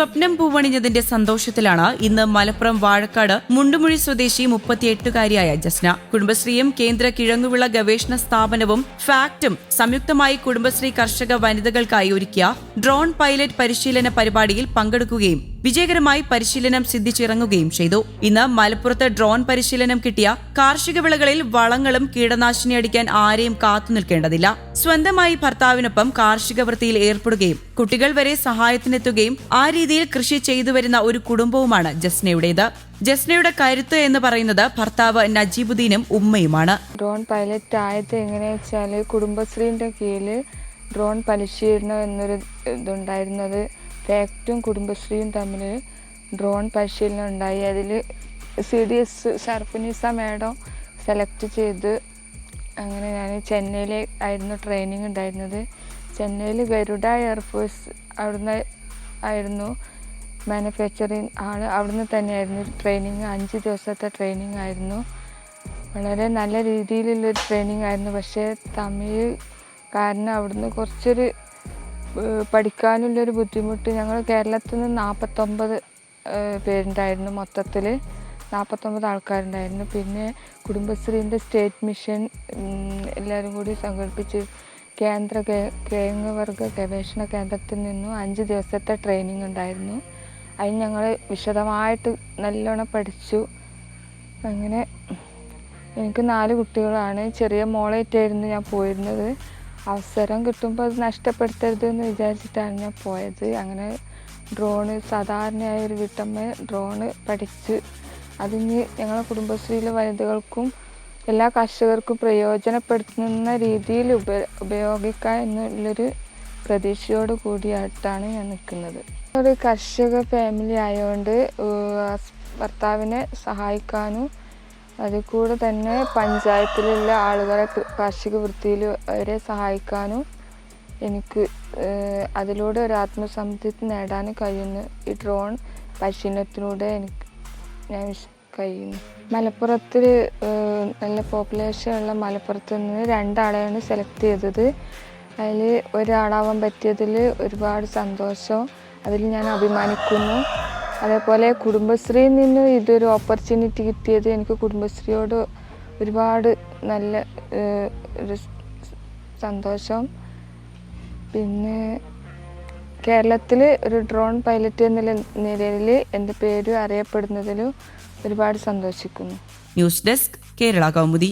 സ്വപ്നം പൂവണിഞ്ഞതിന്റെ സന്തോഷത്തിലാണ് ഇന്ന് മലപ്പുറം വാഴക്കാട് മുണ്ടുമുഴി സ്വദേശി മുപ്പത്തിയെട്ടുകാരിയായ ജസ്ന. കുടുംബശ്രീയും കേന്ദ്ര കിഴങ്ങുവിള ഗവേഷണ സ്ഥാപനവും ഫാക്ടും സംയുക്തമായി കുടുംബശ്രീ കർഷക വനിതകൾക്കായി ഒരുക്കിയ ഡ്രോൺ പൈലറ്റ് പരിശീലന പരിപാടിയിൽ പങ്കെടുക്കുകയും വിജയകരമായി പരിശീലനം സിദ്ധിച്ചിറങ്ങുകയും ചെയ്തു. ഇന്ന് മലപ്പുറത്ത് ഡ്രോൺ പരിശീലനം കിട്ടിയ കാർഷിക വിളകളിൽ വളങ്ങളും കീടനാശിനി അടിക്കാൻ ആരെയും കാത്തു നിൽക്കേണ്ടതില്ല. സ്വന്തമായി ഭർത്താവിനൊപ്പം കാർഷിക വൃത്തിയിൽ ഏർപ്പെടുകയും കുട്ടികൾ വരെ സഹായത്തിനെത്തുകയും ആ രീതിയിൽ കൃഷി ചെയ്തു വരുന്ന ഒരു കുടുംബവുമാണ് ജസ്നയുടേത്. ജസ്നയുടെ കരുത്ത് എന്ന് പറയുന്നത് ഭർത്താവ് നജീബുദ്ദീനും ഉമ്മയുമാണ്. ഡ്രോൺ പൈലറ്റ് ആയത് എങ്ങനെയാ വെച്ചാൽ കുടുംബശ്രീന്റെ കീഴിൽ ഡ്രോൺ പരിശീലനം എന്നൊരു ഇതുണ്ടായിരുന്നത് ഫാക്റ്റും കുടുംബശ്രീയും തമ്മിൽ ഡ്രോൺ പരിശീലനം ഉണ്ടായി. അതിൽ C D S Sharfunisa madam select ചെയ്ത് അങ്ങനെ ഞാൻ ചെന്നൈയിൽ ആയിരുന്നു ട്രെയിനിങ് ഉണ്ടായിരുന്നത്. ചെന്നൈയിൽ ഗരുഡ എയർഫോഴ്സ് അവിടുന്ന് ആയിരുന്നു മാനുഫാക്ചറിങ് ആണ് അവിടുന്ന് തന്നെയായിരുന്നു ട്രെയിനിങ് അഞ്ച് ദിവസത്തെ ട്രെയിനിങ് ആയിരുന്നു. വളരെ നല്ല രീതിയിലുള്ളൊരു ട്രെയിനിങ് ആയിരുന്നു. പക്ഷേ തമിഴ് കാരണം അവിടുന്ന് കുറച്ചൊരു പഠിക്കാനുള്ളൊരു ബുദ്ധിമുട്ട് ഞങ്ങൾ കേരളത്തിൽ നിന്ന് നാൽപ്പത്തൊമ്പത് പേരുണ്ടായിരുന്നു മൊത്തത്തിൽ. നാൽപ്പത്തൊമ്പത് ആൾക്കാരുണ്ടായിരുന്നു. പിന്നെ കുടുംബശ്രീന്റെ സ്റ്റേറ്റ് മിഷൻ എല്ലാവരും കൂടി സംഘടിപ്പിച്ച് കേന്ദ്ര കേ- കിഴങ്ങ് വർഗ ഗവേഷണ കേന്ദ്രത്തിൽ നിന്നും അഞ്ച് ദിവസത്തെ ട്രെയിനിങ് ഉണ്ടായിരുന്നു. അതിന് ഞങ്ങൾ വിശദമായിട്ട് നല്ലോണം പഠിച്ചു. അങ്ങനെ എനിക്ക് നാല് കുട്ടികളാണ്. ചെറിയ മോളായിട്ടായിരുന്നു ഞാൻ പോയിരുന്നത്. അവസരം കിട്ടുമ്പോൾ അത് നഷ്ടപ്പെടുത്തരുത് എന്ന് വിചാരിച്ചിട്ടാണ് ഞാൻ പോയത്. അങ്ങനെ ഡ്രോണ് സാധാരണയായ ഒരു വീട്ടമ്മ ഡ്രോണ് പഠിച്ച് അതിന് ഞങ്ങളെ കുടുംബശ്രീയിലെ വനിതകൾക്കും എല്ലാ കർഷകർക്കും പ്രയോജനപ്പെടുത്തുന്ന രീതിയിൽ ഉപ ഉപയോഗിക്കുക എന്നുള്ളൊരു പ്രതീക്ഷയോട് കൂടിയായിട്ടാണ് ഞാൻ നിൽക്കുന്നത്. ഒരു കർഷക ഫാമിലി ആയതുകൊണ്ട് ഭർത്താവിനെ സഹായിക്കാനും അതിൽ കൂടെ തന്നെ പഞ്ചായത്തിലുള്ള ആളുകളെ കാർഷിക വൃത്തിയിൽ അവരെ സഹായിക്കാനും എനിക്ക് അതിലൂടെ ഒരു ആത്മസംതൃപ്തി നേടാനും കഴിയുന്നു ഈ ഡ്രോൺ പരിശീലനത്തിലൂടെ എനിക്ക് ഞാൻ കഴിയുന്നു. മലപ്പുറത്തിൽ നല്ല പോപ്പുലേഷൻ ഉള്ള മലപ്പുറത്ത് നിന്ന് രണ്ടാളെയാണ് സെലക്ട് ചെയ്തത്. അതിൽ ഒരാളാവാൻ പറ്റിയതിൽ ഒരുപാട് സന്തോഷം. അതിൽ ഞാൻ അഭിമാനിക്കുന്നു. അതേപോലെ കുടുംബശ്രീയിൽ നിന്ന് ഇതൊരു ഓപ്പർച്യൂണിറ്റി കിട്ടിയത് എനിക്ക് കുടുംബശ്രീയോട് ഒരുപാട് നല്ല ഒരു സന്തോഷം. പിന്നെ കേരളത്തിൽ ഒരു ഡ്രോൺ പൈലറ്റ് എന്ന നിലയിൽ എന്റെ പേര് അറിയപ്പെടുന്നതിലും ഒരുപാട് സന്തോഷിക്കുന്നു. News desk Kerala Kaumudi.